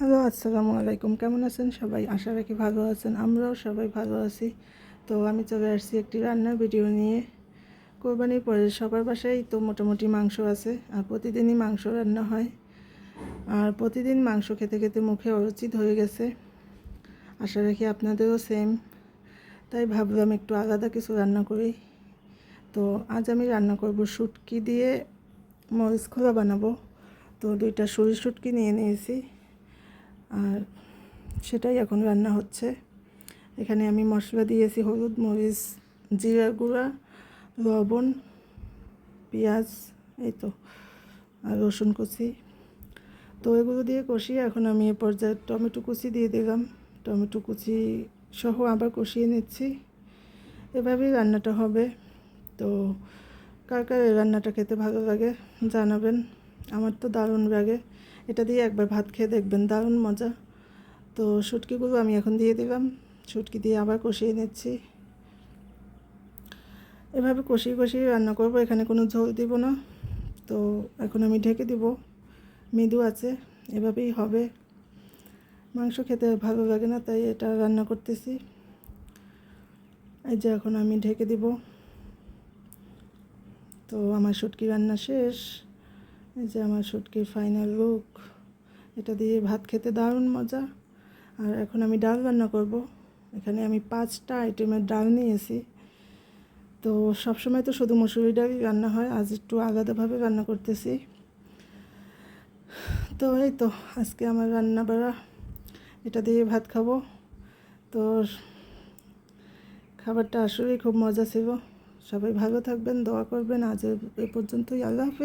Hello, আসসালামু আলাইকুম। কেমন আছেন সবাই? আশা রাখি ভালো আছেন। আমরাও সবাই ভালো আছি। তো আমি চলে আসছি একটি রান্নার ভিডিও নিয়ে। কোরবানির পরে সবার বাসায় তো মোটামুটি মাংস আছে, আর প্রতিদিনই মাংস রান্না হয়। আর প্রতিদিন মাংস খেতে খেতে মুখে অরুচি হয়ে গেছে। আশা রাখি আপনাদেরও সেম তাই ভাবলাম একটু আলাদা কিছু রান্না করি। তো আজ আমি রান্না করব শুটকি দিয়ে মরিচ খোলা বানাবো। তো দুইটা সরিষ শুটকি নিয়ে নিয়েছি। সেটাই এখন রান্না হচ্ছে। এখানে আমি মশলা দিয়েছি হলুদ, মরিচ জিরা গুঁড়া, লবণ, পেঁয়াজ, এই তো, আর রসুন কুচি। তো এগুলো দিয়ে কষিয়ে এখন আমি এ পর্যায়ে টমেটো কুচি দিয়ে দিলাম। টমেটো কুচি সহ আবার কষিয়ে নিচ্ছি। এভাবেই রান্নাটা হবে। তো কার কার এই রান্নাটা খেতে ভালো লাগে জানাবেন। আমার তো দারুণ লাগে। এটা দিয়ে একবার ভাত খেয়ে দেখবেন, দারুণ মজা। তো শুটকিগুলো আমি এখন দিয়ে দিলাম। শুটকি দিয়ে আবার কষিয়ে নিচ্ছি। এভাবে কষিয়ে কষিয়ে রান্না করব, এখানে কোনো ঝোল দিব না। তো এখন আমি ঢেকে দিব। মৃদু আছে, এভাবেই হবে। মাংস খেতে ভালো লাগে না, তাই এটা রান্না করতেছি। এই যে এখন আমি ঢেকে দিব। তো আমার শুটকি রান্না শেষ। এই যে আমার শুটকির ফাইনাল লুক এটা দিয়ে ভাত খেতে দারুণ মজা। আর এখন আমি ডাল রান্না করব। এখানে আমি পাঁচটা আইটেমের ডাল নিয়েছি। তো সবসময় তো শুধু মুসুরি ডালই রান্না হয়, আজ একটু আলাদাভাবে রান্না করতেছি। তো এই তো, আজকে আমার রান্না বাড়া। এটা দিয়ে ভাত খাব। তো খাবারটা আসলেই খুব মজা ছিল। সবাই ভালো থাকবেন, দোয়া করবেন। আজ এ পর্যন্তই, আল্লাহ হাফেজ।